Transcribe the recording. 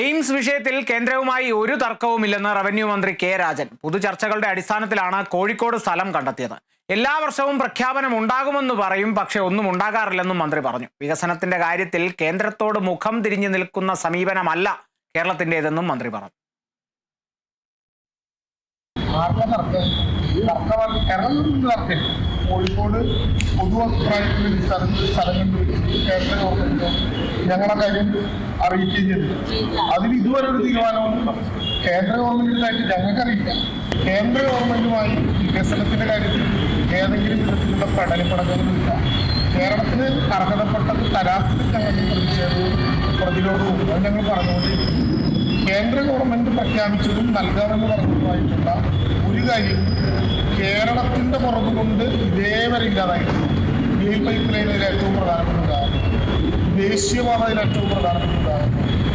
AIIMS വിഷയത്തിൽ കേന്ദ്രവുമായി ഒരു തർക്കവുമില്ലെന്ന് റവന്യൂ മന്ത്രി കെ രാജൻ. പൊതുചർച്ചകളുടെ അടിസ്ഥാനത്തിലാണ് കോഴിക്കോട് സ്ഥലം കണ്ടെത്തിയത്. എല്ലാ വർഷവും പ്രഖ്യാപനം ഉണ്ടാകുമെന്ന് പറയും പക്ഷെ ഒന്നും ഉണ്ടാകാറില്ലെന്നും മന്ത്രി പറഞ്ഞു. വികസനത്തിന്റെ കാര്യത്തിൽ കേന്ദ്രത്തോട് മുഖം തിരിഞ്ഞു നിൽക്കുന്ന സമീപനമല്ല കേരളത്തിന്റേതെന്നും മന്ത്രി പറഞ്ഞു. കോഴിക്കോട് പൊതു അഭിപ്രായത്തിൽ സ്ഥലം കേരള ഞങ്ങളുടെ കാര്യം അറിയിക്കുകയും ചെയ്തു. അതിന് ഇതുവരെ ഒരു തീരുമാനമൊന്നും കേന്ദ്ര ഗവൺമെന്റിനായിട്ട് ഞങ്ങൾക്കറിയില്ല. കേന്ദ്ര ഗവൺമെന്റുമായി വികസനത്തിന്റെ കാര്യത്തിൽ ഏതെങ്കിലും വിധത്തിലുള്ള പ്രടലപ്പെടലുകളില്ല കേരളത്തിന് അർഹതപ്പെട്ടത് തരാത്തിൽ ഞങ്ങൾക്ക് പ്രതിഷേധവും പ്രതിരോധവും? അത് ഞങ്ങൾ പറഞ്ഞുകൊണ്ടിരിക്കുന്നു. കേന്ദ്ര ഗവൺമെന്റ് പ്രഖ്യാപിച്ചതും നൽകാമെന്ന് പറഞ്ഞതുമായിട്ടുള്ള ഒരു കാര്യം കേരളത്തിന്റെ പുറത്തുകൊണ്ട് ഇതേവരെ ഇല്ലാതായിരുന്നു ഗ്രീൻ പൈപ്പ് ലൈനിൽ ഏറ്റവും പ്രധാനപ്പെട്ട ഉദാഹരണം ദേശീയപാതയിൽ ഏറ്റവും പ്രധാനപ്പെട്ട ഉദാഹരണം